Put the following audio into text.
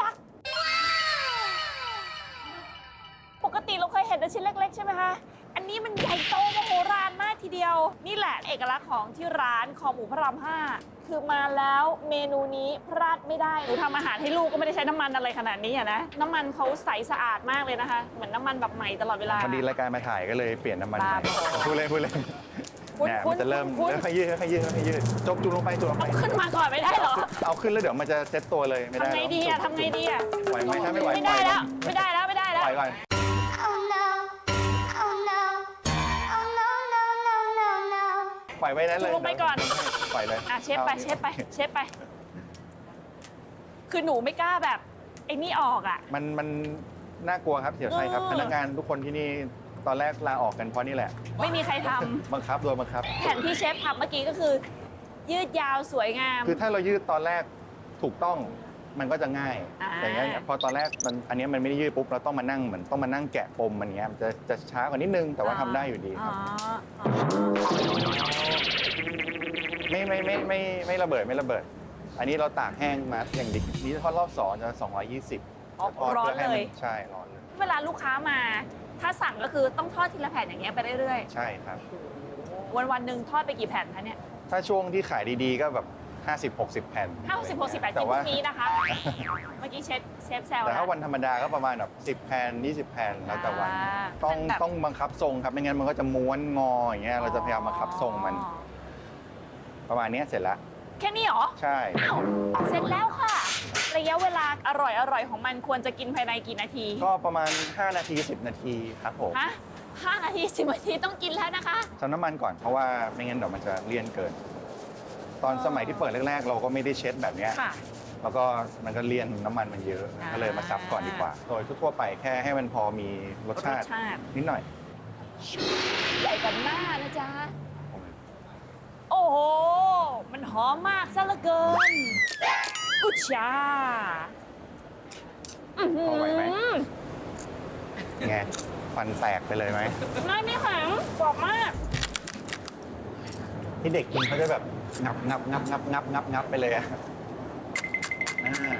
ยักษ์ ปกติเราเคยเห็นแต่ชิ้นเล็ก ๆ ใช่ไหมคะ อันนี้มันใหญ่โตมโหฬารมากทีเดียว นี่แหละเอกลักษณ์ของที่ร้านคอหมูพระรามห้าคือมาแล้วเมนูนี้พลาดไม่ได้หนูทำอาหารให้ลูกก็ไม่ได้ใช้น้ำมันอะไรขนาดนี้นะ น้ำมันเขาใสสะอาดมากเลยนะคะ เหมือนน้ำมันแบบใหม่ตลอดเวลา พอดีรายการมาถ่ายก็เลยเปลี่ยนน้ำมันใหม่พูดเล่นพูดเล่ คุณเนี่ยคุมัณนจะเริ่มคุณค่อยๆยืดค่อยๆยืดค่อยๆยืดจกจุงลงไปจุงลงไปเอาขึ้นมาก่อนไม่ได้เหรอเอาขึ้นแล้วเดี๋ยวมันจะเซ็ตตัวเลยไม่ได้ทำไงดีอะทำไงดีอะไหวไหมถ้าไม่ไหวไม่ได้แล้ว ไม่ได้แล้วไม่ได้แล้วปล่อยก่อน Oh no. Oh no. Oh no, no, no, no, no. ปล่อยไว้นั้นเลยลงไปก่อน ปล่อยเลยอะเชฟไปเชฟไปเชฟไป คือหนูไม่กล้าแบบไอ้นี่ออกอะ มันมันน่ากลัวครับเสียวไส้ครับ เออ พนักงานทุกคนที่นี่ ตอนแรกลาออกกันเพราะนี่แหละ ไม่มีใครทำบังคับโดนบังคับ แผ่นที่เชฟทำเมื่อกี้ก็คือ ยืดยาวสวยงาม คือถ้าเรายืดตอนแรกถูกต้องมันก็จะง่ายอ่า แต่อย่างเงี้ยพอตอนแรกมันอันเนี้ยมันไม่ได้ยืดปุ๊บเราต้องมานั่งเหมือนต้องมานั่งแกะปมมันเงี้ยมันจะจะช้ากว่านิดนึงแต่ว่าทำได้อยู่ดีคอ๋รัอบอ๋อไม่ไม่ไม่ไม่ไม่ระเบิดไม่ระเบิด อันนี้เราตากแห้งมาอย่างดีนี่ทอดรอบสองจะ220อ๋อทอดร้อนพื่ให้เลมัยใช่ร้อนเลย เวลาลูกค้ามา ถ้าสั่งก็คือต้องทอดทีละแผ่นอย่างเงี้ยไปเรื่อยใช่ครับ ๆ วันวันๆหนึ่งทอดไปกี่แผ่นคะเนี่ยถ้าช่วงที่ขายดีๆก็แบบ 50 60 แผ่นห้าสิบหกสิบแปดแต่กินพว่า รุ่งนี้นะคะ เมื่อกี้เชฟเชฟแซวแต่นะถ้าวันธรรมดาก็ประมาณแบบ10 แผ่น20 แผ่นแล้วแต่วันอ่าต้องเป็นแบบต้องบังคับทรงครับไม่งั้นมันก็จะม้วนงออย่างเงี้ยเราจะพยายามบังคับทรงมันอ๋อประมาณเนี้ยเสร็จแล้วแค่นี้เหรอใช่ อ้าวเสร็จแล้วค่ะ ระยะเวลาอร่อยอร่อยๆของมันควรจะกินภายในกี่นาทีก็ประมาณ 5 นาที 10 นาทีครับผมฮะห้านาทีสิบนาทีต้องกินแล้วนะคะทำน้ำมันก่อนเพราะว่าไม่งั้นเดี๋ยวมันจะเลี่ยนเกิน ตอนสมัยที่เปิดแรกๆ เราก็ไม่ได้เช็ดแบบเนี้ยค่ะ แล้วก็มันก็เลี่ยนน้ำมันมันเยอะอ่า ก็เลยมาซับก่อนดีกว่า โดยทั่วๆไปแค่ให้มันพอมีรสชาติรสชาตินิดหน่อยใหญ่กันหน้านะจ๊ะ โอ้โห มันหอมมากซะเหลือเกิน อุจชาอื้อหืพอไหวไหมอไงฟันแตกไปเลยไหมไม่ไม่แข็งกรอบมากที่เด็กกินเขาจะแบบงับงับงับงับงับงับงับไปเลยอะอ่า